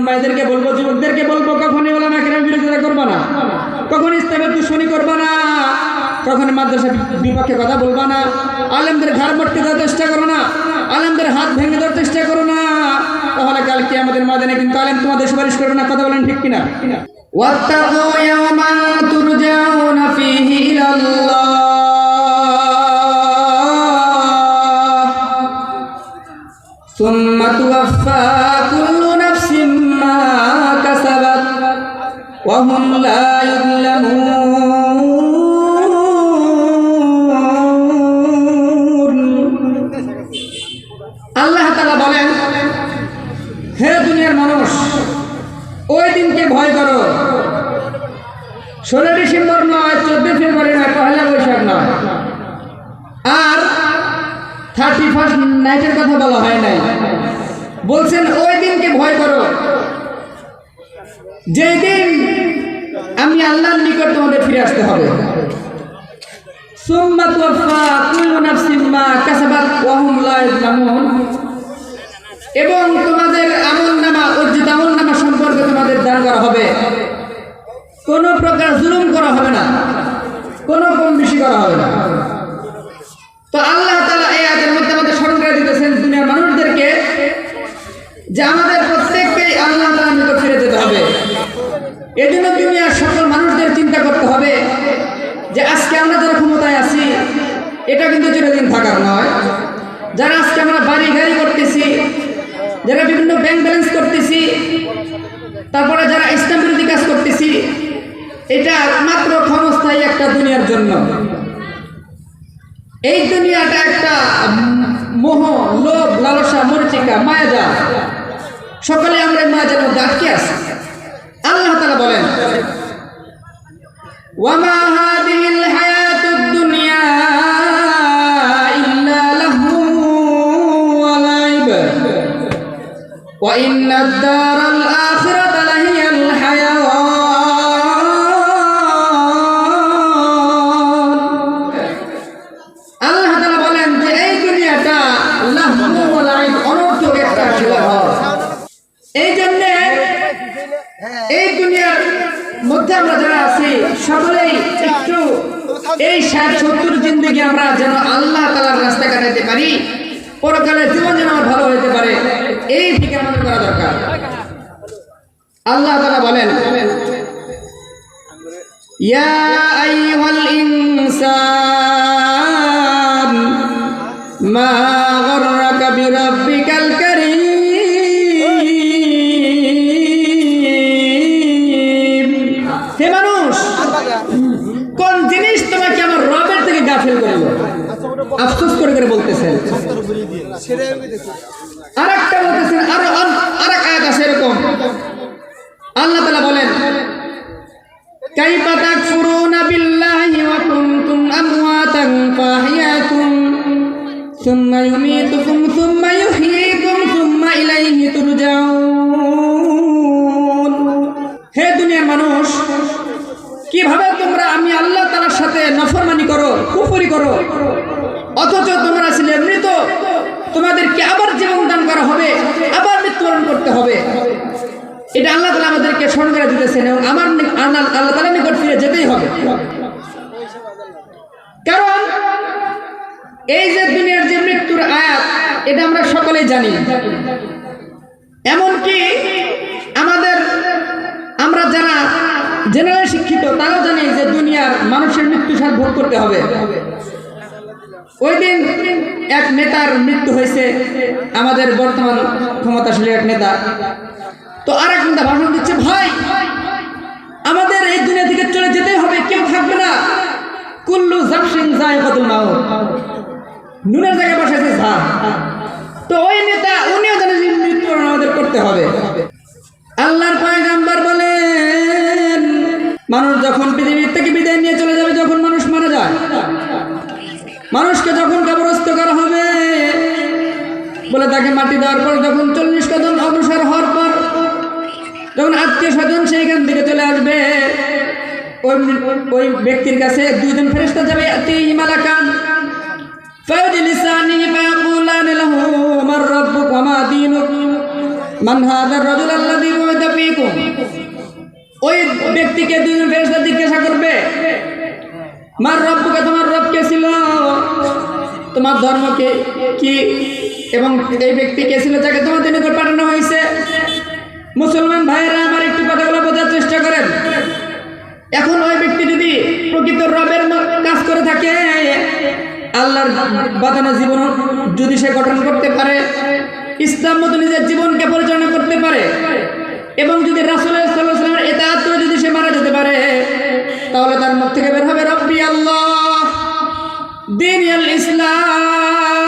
ভাইদেরকে বলবো যুবকদেরকে বলবো কখনই ওলামা কেরাম বিরোধিতা করবো না কখন ইসলামের দুশ্মনী করবো না কখন মাদ্রাসা বিপক্ষে কথা বলবো না আলেমদের ঘর মটকে দেওয়ার চেষ্টা করো না আলেমদের হাত ভেঙে দেওয়ার চেষ্টা করো না তাহলে কালকে আমাদের মাদানে কিন্তু আলেম তোমাদের সুপারিশ করবে না কথা বলেন ঠিক কিনা واتقوا يوما ترجعون فيه إلى الله ثم توفى وهم لا يظلمون আল্লাহ তাআলা বলেন হে দুনিয়ার মানুষ ওই দিনকে ভয় করো ষোলো ডিসেম্বর নয় চোদ্দ ফেব্রুয়ারি নয় পহেলা বৈশাখ নয় আর থার্টি ফার্স্ট নাইটের কথা বলা হয় নাই বলছেন ওই দিনকে ভয় করো যেই দিন আমি আল্লাহর নিকট তোমাদের ফিরে আসতে হবে। এবং তোমাদের আমল নামা, অর্জিত আমল নামা সম্পর্কে তোমাদের দান করা হবে। কোনো প্রকার জুলুম করা হবে না। কোনো কম বেশি করা হবে না। তো আল্লাহ তালা এই আয়াতের মধ্যে আমাদের স্মরণ করে দিতেছেন, দুনিয়ার মানুষদেরকে যে আমাদের প্রত্যেককেই আল্লাহ তালা নিকট ফিরে যেতে হবে এই জন্য দুনিয়ার সকল মানুষদের চিন্তা করতে হবে যে আজকে আমরা যারা ক্ষমতায় আছি এটা কিন্তু চিরদিন থাকার নয়। যারা আজকে আমরা বাড়ি গাড়ি করতেছি, যারা বিভিন্ন ব্যাংক ব্যালেন্স করতেছি, তারপরে যারা ইসলাম বিরোধী কাজ করতেছি, এটা একমাত্র ক্ষমস্থায়ী একটা দুনিয়ার জন্য। এই দুনিয়াটা একটা মোহ, লোভ, লালসা মরিচিকা মায়াজা সকলে আমরা মায়াজার মধ্যে আটকে আসি আল্লাহ তারা বলেন ওয়ামা الدار الآخرة لهي الحيوان আল্লাহ তাআলা বলেন যে এই দুনিয়াটা লাহু ওয়া লাইব অনর্থক একটা খেলাঘর এই জন্য এই দুনিয়ার মধ্যে আমরা যারা আছি সকলেই একটু এই ষাট সত্তর জিন্দগি আমরা যেন আল্লাহ তালার রাস্তা কাটাতে পারি পরকালের জীবন যেন আমার ভালো হইতে পারে এই থেকে আমাদের করা দরকার। আল্লাহ তারা বলেন ইয়া আইহাল ইনসান আফসোস করে করে বলতেছেন আর একটা বলতেছেন আরো আর এক আয়াত আছে এরকম আল্লাহ তালা বলেন كيف تكفرون بالله وكنتم أمواتا فأحياكم ثم يميتكم ثم يحييكم ثم إليه ترجعون হে দুনিয়ার মানুষ কিভাবে তোমরা আমি আল্লাহ তালার সাথে নফরমানি করো কুফরি করো হবে, আবার মৃত্যুবরণ করতে হবে। এটা আল্লাহ তালা আমাদেরকে স্মরণ করে দিতেছেন এবং আমার আল্লাহ তালা নিকট ফিরে যেতেই হবে। কারণ, এই যে দুনিয়ার যে মৃত্যুর আয়াত, এটা আমরা সকলেই জানি। এমনকি আমাদের, আমরা যারা জেনারেল শিক্ষিত, তারাও জানি যে দুনিয়ার মানুষের মৃত্যু সার ভোগ করতে হবে। ওই দিন এক নেতার মৃত্যু হয়েছে, আমাদের বর্তমান ক্ষমতাশালী এক নেতা। তো আর এক নেতা ভাষণ দিচ্ছে, ভাই, আমাদের এই দুনিয়া থেকে চলে যেতে হবে, কেউ থাকবে না। কুল্লু জাপসিন যায় কদুল নাও নুনের জায়গায় বসেছে ঝা। তো ওই নেতা, উনিও জানে যে মৃত্যুবরণ আমাদের করতে হবে। আল্লাহর পয়গাম্বার বলেন, মানুষ যখন পৃথিবীর থেকে বিদায় নিয়ে চলে যাবে, যখন মানুষ মারা যায় মানুষকে যখন কাবরস্ত করা হবে, বলে তাকে মাটি দেওয়ার পর যখন চল্লিশ কদম অগ্রসর হওয়ার পর যখন আত্মীয় স্বজন সেইখান থেকে চলে আসবে, ওই ওই ব্যক্তির কাছে দুইজন ফেরেস্তা যাবে মালাকান ওই ব্যক্তিকে দুজন ফেরেস্তা জিজ্ঞাসা করবে মার রব্বুকে তোমার রব কে ছিল। তোমার ধর্ম কে এবং এই ব্যক্তি কে ছিল যাকে তোমাদের নিকট পাঠানো হয়েছে? মুসলমান ভাইয়েরা, আমার একটু কথাগুলো বোঝার চেষ্টা করেন। এখন ওই ব্যক্তি যদি প্রকৃত রবের কাজ করে থাকে, আল্লাহর বাদানো জীবন যদি সে গঠন করতে পারে, ইসলাম মতো নিজের জীবনকে পরিচালনা করতে পারে, এবং যদি রাসুলের সাল্লামের তাহলে তার মুখ থেকে বের হবে, রব্বি আল্লাহ, দিন ইসলাম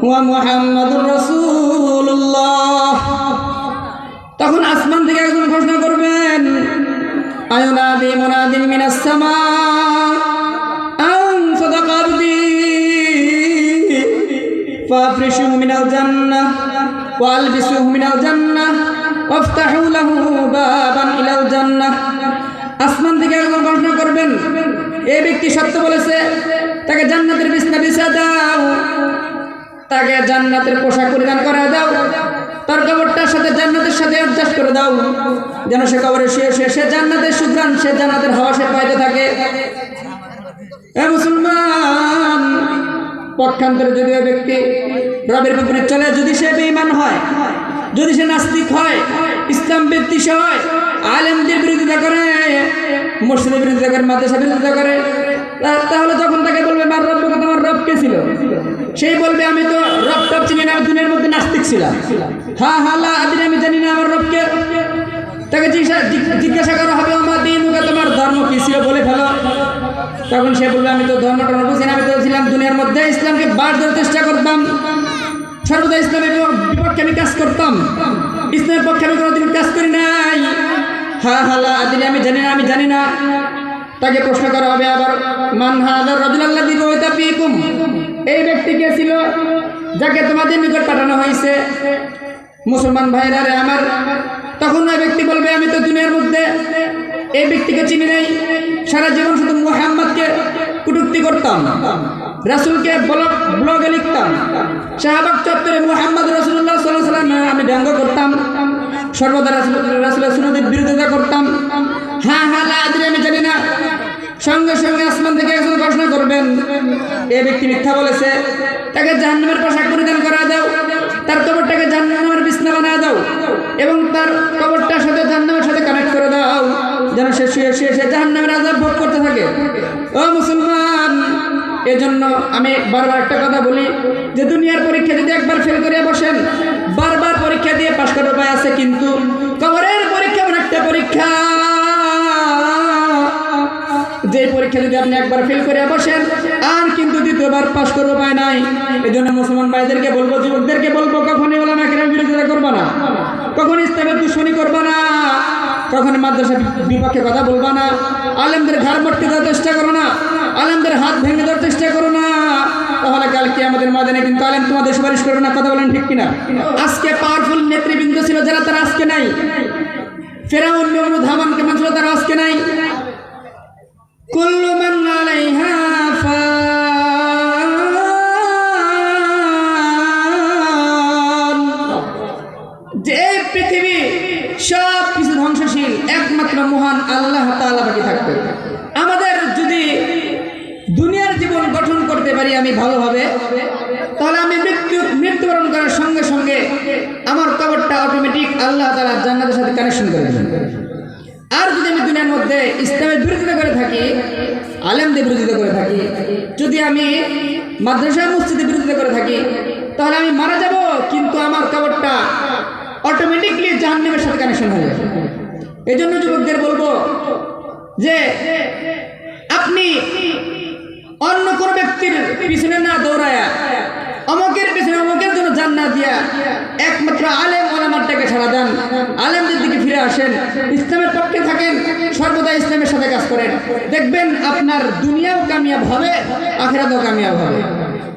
হুয়া মুহাম্মাদুর তখন আসমান থেকে একজন ঘোষণা করবেন, আয়ুনাদি মুনাদিন মিনাস সামা আন সাদাকা আবদি ফাফরিশুহু মিনাল মিনাল জান্নাহ, ওয়াফতাহু লাহু আসমান থেকে একজন ঘোষণা করবেন। এই ব্যক্তি সত্য বলেছে, তাকে জান্নাতের বিছনা বিছা দাও, তাকে জান্নাতের পোশাক পরিধান করা দাও, তার কবরটার সাথে জান্নাতের সাথে অ্যাডজাস্ট করে দাও। যেন সে কবরে শুয়ে শুয়ে, সে জান্নাতের সুগ্রাণ, সে জান্নাতের হাওয়া সে পাইতে থাকে। এ মুসলমান, পক্ষান্তরে যদি ওই ব্যক্তি রবের বিপরীত চলে, যদি সে বেঈমান হয় যদি সে নাস্তিক হয়, ইসলাম ব্যক্তি হয়, আলেমদের বিরোধিতা করে মসজিদের বিরোধিতা করে মাদ্রাসা বিরোধিতা করে তাহলে যখন তাকে বলবে, মার রব তোমার রব কে ছিল? সেই বলবে, আমি তো রব টব চিনি না আমি দুনিয়ার মধ্যে নাস্তিক ছিলাম। হা হা, লা, আদিন, আমি জানি না আমার রবকে। তাকে জিজ্ঞাসা জিজ্ঞ- জিজ্ঞাসা করা হবে আমার দিন তোমার ধর্ম কি ছিল? বলে ফেলো। তখন সে বলবে, আমি তো ধর্ম টর্ম বুঝি না, আমি তো ছিলাম দুনিয়ার মধ্যে। ইসলামকে বার দেওয়ার চেষ্টা করতাম। সর্বদা ইসলামের বিপক্ষে আমি কাজ করতাম। ইসলামের পক্ষে আমি কোনোদিন কাজ করি নাই। হা হালা আদিন আমি জানি না, আমি জানি না। তাকে প্রশ্ন করা হবে আবার, মান হাদার রাজুলাল্লাহ দিব ফিকুম? এই ব্যক্তি কে ছিল? যাকে তোমাদের নিকট পাঠানো হয়েছে। মুসলমান ভাইরা রে আমার, তখন ওই ব্যক্তি বলবে, আমি তো দুনিয়ার মধ্যে এই ব্যক্তিকে চিনি নাই। সারা জীবন শুধু মোহাম্মদকে কুটুক্তি করতাম। রাসুলকে ব্লগ, ব্লগে লিখতাম। শাহবাগ চত্বরে মুহাম্মদ রসুল্লাহ সাল্লাহ সাল্লাম আমি ব্যঙ্গ করতাম। সর্বদা রাসুল রাসুলের সুনদের বিরোধিতা করতাম। হ্যাঁ হ্যাঁ আদরি, আমি জানি না। সঙ্গে সঙ্গে আসমান থেকে একজন ঘোষণা করবেন, এ ব্যক্তি মিথ্যা বলেছে। তাকে জাহান্নামের পোশাক পরিধান করা দাও। তার কবরটাকে জাহান্নামের বিছনা বানায় দাও। এবং তার কবরটার সাথে জাহান্নামের সাথে কানেক্ট করে দাও। যেন সে শুয়ে শুয়ে সে জাহান্নামের আজাব ভোগ করতে থাকে। ও এজন্য আমি বারবার একটা কথা বলি যে দুনিয়ার পরীক্ষা যদি একবার ফেল করে বসেন, বারবার পরীক্ষা দিয়ে পাশ করার উপায় আছে কিন্তু কবরের পরীক্ষা এমন একটা পরীক্ষা। যে পরীক্ষা যদি আপনি একবার ফেল করে বসেন, আর কিন্তু দ্বিতীয়বার পাশ করব উপায় নাই। এই জন্য মুসলমান ভাইদেরকে বলব, যুবকদেরকে বলব, কখনই ওলামা কেরাম বিরোধিতা করবা না। কখন ইসলামের দুশ্মনী করবা না। কখন মাদ্রাসা বিপক্ষে কথা বলবা না। আলেমদের ঘর মটকে দেওয়ার চেষ্টা করো না। আলেমদের হাত ভেঙে দেওয়ার চেষ্টা করো না। তাহলে কালকে আমাদের মাদানে কিন্তু আলেম তোমাদের সুপারিশ করবে না, কথা বলেন ঠিক কিনা? আজকে পাওয়ারফুল নেতৃবৃন্দ ছিল যারা তারা আজকে নাই। ফেরাউন মেমুদ হামান কে ছিল তারা আজকে নাই। কুল্লু মান যে পৃথিবী সব কিছু ধ্বংসশীল, একমাত্র মহান আল্লাহ তাআলা বাকি থাকবে আমি ভালোভাবে। তাহলে আমি মৃত্যু, মৃত্যুবরণ করার সঙ্গে সঙ্গে আমার কবরটা অটোমেটিক আল্লাহ তালা জান্নাতের সাথে কানেকশন করে দেবেন। আর যদি আমি দুনিয়ার মধ্যে ইসলামের বিরোধিতা করে থাকি, আলেমদের বিরোধিতা করে থাকি, যদি আমি মাদ্রাসা মসজিদের বিরোধিতা করে থাকি, তাহলে আমি মারা যাব, কিন্তু আমার কবরটা অটোমেটিকলি জাহান্নামের সাথে কানেকশন হয়ে যাবে। এই জন্য যুবকদের বলব যে, আপনি ব্যক্তির পিছনে না দৌড়ায়া, অমকের পিছনে অমকের জন্য জান্নাত দিয়া একমাত্র আলেম ওলামারটাকে ছাড়া দেন। আলেমদের দিকে ফিরে আসেন, ইসলামের পক্ষে থাকেন, সর্বদা ইসলামের সাথে কাজ করেন। দেখবেন আপনার দুনিয়াও কামিয়াব হবে, আখেরাতেও কামিয়াব হবে।